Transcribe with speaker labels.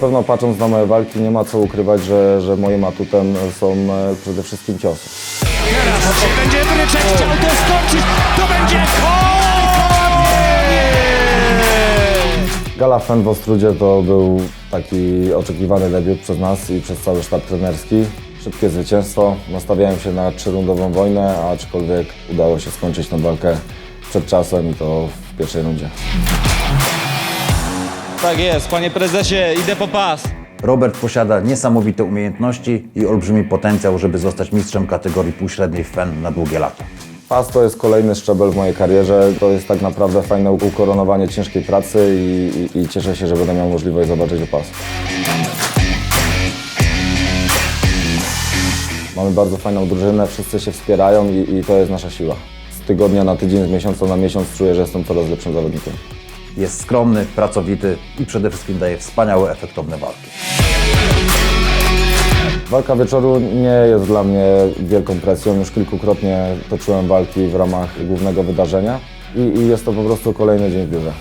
Speaker 1: pewno patrząc na moje walki nie ma co ukrywać, że, że moim atutem są e, przede wszystkim ciosy.
Speaker 2: Teraz czy będzie Bryczek chciał to skończyć, to będzie!
Speaker 1: Gala Fen w Ostrudzie to był taki oczekiwany debiut przez nas i przez cały sztab trenerski. Szybkie zwycięstwo. Nastawiałem się na trzyrundową wojnę, aczkolwiek udało się skończyć tę walkę przed czasem i to w pierwszej rundzie.
Speaker 3: Tak jest, panie prezesie, idę po pas.
Speaker 4: Robert posiada niesamowite umiejętności i olbrzymi potencjał, żeby zostać mistrzem kategorii półśredniej FEN na długie lata.
Speaker 1: Pas to jest kolejny szczebel w mojej karierze. To jest tak naprawdę fajne ukoronowanie ciężkiej pracy i, i, i cieszę się, że będę miał możliwość zobaczyć pas. Mamy bardzo fajną drużynę, wszyscy się wspierają i, i to jest nasza siła. Z tygodnia na tydzień, z miesiąca na miesiąc czuję, że jestem coraz lepszym zawodnikiem.
Speaker 4: Jest skromny, pracowity i przede wszystkim daje wspaniałe, efektowne walki.
Speaker 1: Walka wieczoru nie jest dla mnie wielką presją. Już kilkukrotnie toczyłem walki w ramach głównego wydarzenia i, i jest to po prostu kolejny dzień w biurze.